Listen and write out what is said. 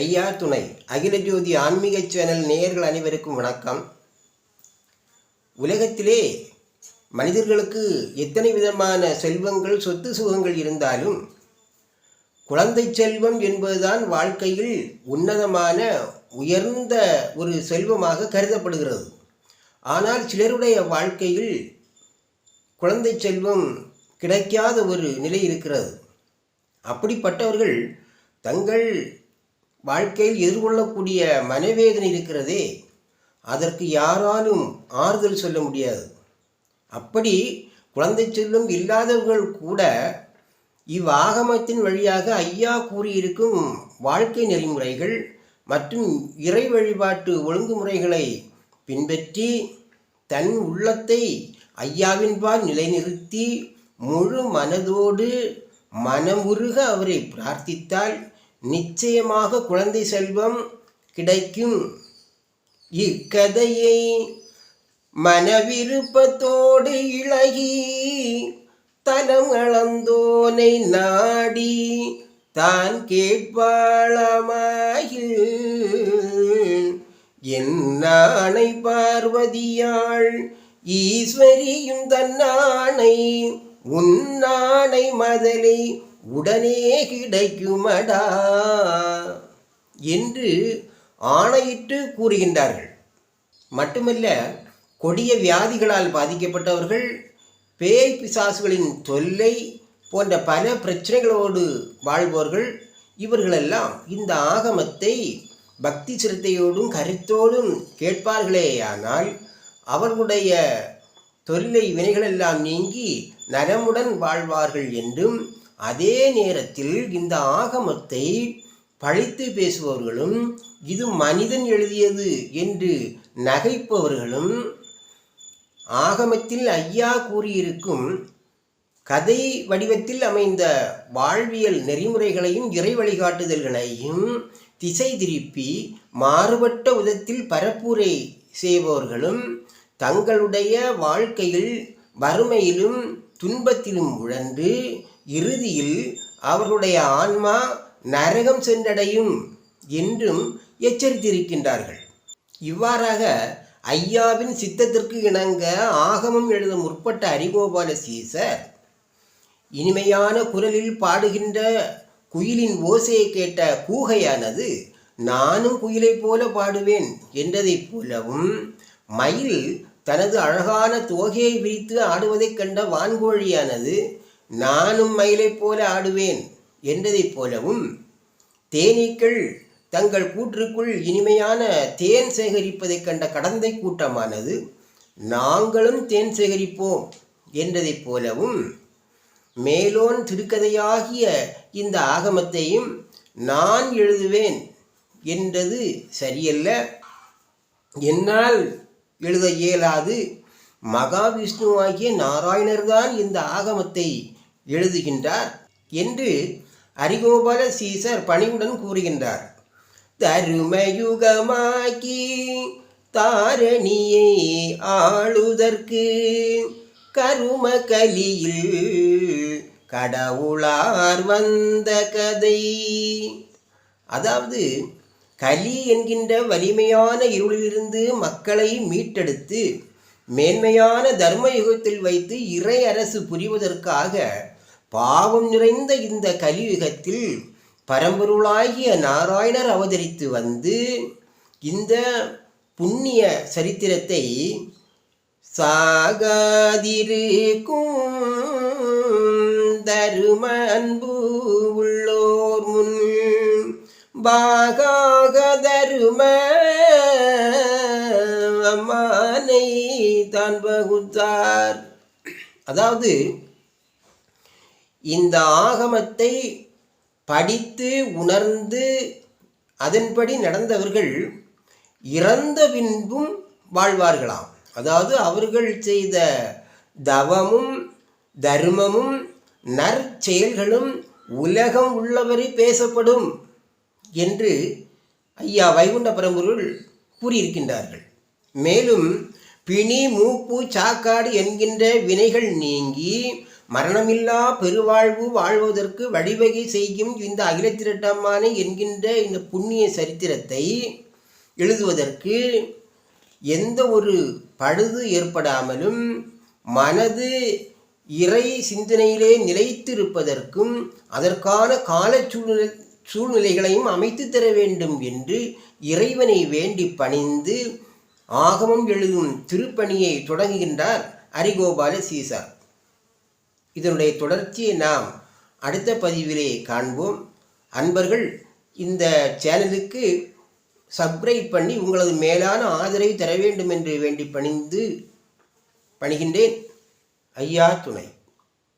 ஐயா துணை அகில ஜோதி ஆன்மீக சேனல் நேயர்கள் அனைவருக்கும் வணக்கம். உலகத்திலே மனிதர்களுக்கு எத்தனை விதமான செல்வங்கள் சொத்து சுகங்கள் இருந்தாலும் குழந்தை செல்வம் என்பதுதான் வாழ்க்கையில் உன்னதமான உயர்ந்த ஒரு செல்வமாக கருதப்படுகிறது. ஆனால் சிலருடைய வாழ்க்கையில் குழந்தை செல்வம் கிடைக்காத ஒரு நிலை இருக்கிறது. அப்படிப்பட்டவர்கள் தங்கள் வாழ்க்கையில் எதிர்கொள்ளக்கூடிய மனவேதனை இருக்கிறதே அதற்கு யாராலும் ஆறுதல் சொல்ல முடியாது. அப்படி குழந்தை செல்லும் இல்லாதவர்கள் கூட இவ்வாகமத்தின் வழியாக ஐயா கூறியிருக்கும் வாழ்க்கை நெறிமுறைகள் மற்றும் இறை வழிபாட்டு ஒழுங்குமுறைகளை பின்பற்றி தன் உள்ளத்தை ஐயாவின்பால் நிலைநிறுத்தி முழு மனதோடு மனமுருக அவரை பிரார்த்தித்தால் நிச்சயமாக குழந்தை செல்வம் கிடைக்கும். இக்கதையை மனவிருப்பத்தோடு இழகி தலம் அளந்தோனை நாடி தான் கேட்பாளமாயில் என்னானை பார்வதியாள் ஈஸ்வரியும் தன்னானை உன்னானை மதலை உடனே கிடைக்குமடா என்று ஆணையிட்டு கூறுகின்றார்கள். மட்டுமல்ல கொடிய வியாதிகளால் பாதிக்கப்பட்டவர்கள் பேய் பிசாசுகளின் தொல்லை போன்ற பல பிரச்சனைகளோடு வாழ்பவர்கள் இவர்களெல்லாம் இந்த ஆகமத்தை பக்தி சிரத்தையோடும் கருத்தோடும் கேட்பார்களேயானால் அவர்களுடைய தொல்லை வினைகளெல்லாம் நீங்கி நலமுடன் வாழ்வார்கள் என்றும் அதே நேரத்தில் இந்த ஆகமத்தை பழித்து பேசுபவர்களும் இது மனிதன் எழுதியது என்று நகைப்பவர்களும் ஆகமத்தில் ஐயா கூறியிருக்கும் கதை வடிவத்தில் அமைந்த வாழ்வியல் நெறிமுறைகளையும் இறை வழிகாட்டுதல்களையும் திசை திருப்பி மாறுபட்ட விதத்தில் பரப்புரை செய்பவர்களும் தங்களுடைய வாழ்க்கையில் வறுமையிலும் துன்பத்திலும் உழன்று இறுதியில் அவர்களுடைய ஆன்மா நரகம் சென்றடையும் என்றும் எச்சரித்திருக்கின்றார்கள். இவ்வாறாக ஐயாவின் சித்தத்திற்கு இணங்க ஆகமம் எழுத முற்பட்ட அரிகோபால சீசர் இனிமையான குரலில் பாடுகின்ற குயிலின் ஓசையை கேட்ட கூகையானது நானும் குயிலைப் போல பாடுவேன் என்றதைப் போலவும் மயில் தனது அழகான தோகையை விரித்து ஆடுவதைக் கண்ட வான்கோழியானது நானும் மயிலைப் போல ஆடுவேன் என்றதைப் போலவும் தேனீக்கள் தங்கள் கூற்றுக்குள் இனிமையான தேன் சேகரிப்பதைக் கண்ட கடந்தை கூட்டமானது நாங்களும் தேன் சேகரிப்போம் என்றதைப் போலவும் மேலோன் திருக்கதையாகிய இந்த ஆகமத்தையும் நான் எழுதுவேன் என்றது சரியல்ல. என்னால் எழுத இயலாது. மகாவிஷ்ணுவாகிய நாராயணர்தான் இந்த ஆகமத்தை எழுதுகின்றார் என்று அரிகோபால சீசர் பணிவுடன் கூறுகின்றார். தருமயுகமாக்கி தாரணியை ஆளுதற்கு கரும கலியில் கடவுளார் வந்த கதை. அதாவது கலி என்கின்ற வலிமையான இருளிலிருந்து மக்களை மீட்டெடுத்து மேன்மையான தர்ம யுகத்தில் வைத்து இறை அரசு புரிவதற்காக பாவம் நிறைந்த இந்த கலியுகத்தில் பரம்பொருளாகிய நாராயணர் அவதரித்து வந்து இந்த புண்ணிய சரித்திரத்தை சாகாதிருக்கும் தரும அன்பு உள்ளோர் முன் பாகாக தரும அம்மானை தான் பகுத்தார் அதாவது இந்த ஆகமத்தை படித்து உணர்ந்து அதன்படி நடந்தவர்கள் இறந்த பின்பும் வாழ்வார்களாம். அதாவது அவர்கள் செய்த தவமும் தர்மமும் நற்செயல்களும் உலகம் உள்ளவரை பேசப்படும் என்று ஐயா வைகுண்ட பரம்பொருள் கூறியிருக்கின்றார்கள். மேலும் பிணி மூப்பு சாக்காடு என்கின்ற வினைகள் நீங்கி மரணமில்லா பெருவாழ்வு வாழ்வதற்கு வழிவகை செய்யும் இந்த அகிலத்திரட்டமான என்கின்ற இந்த புண்ணிய சரித்திரத்தை எழுதுவதற்கு எந்த ஒரு பழுது ஏற்படாமலும் மனது இறை சிந்தனையிலே நிலைத்திருப்பதற்கும் அதற்கான கால சூழ்நிலை சூழ்நிலைகளையும் அமைத்து தர வேண்டும் என்று இறைவனை வேண்டி பணிந்து ஆகமம் எழுதும் திருப்பணியை தொடங்குகின்றார் அரிகோபால சீசார் இதனுடைய தொடர்ச்சியை நாம் அடுத்த பதிவிலே காண்போம். அன்பர்கள் இந்த சேனலுக்கு சப்ஸ்கிரைப் பண்ணி உங்களது மேலான ஆதரவை தர வேண்டும் என்று வேண்டி பணிந்து பணிகின்றேன். ஐயா துணை.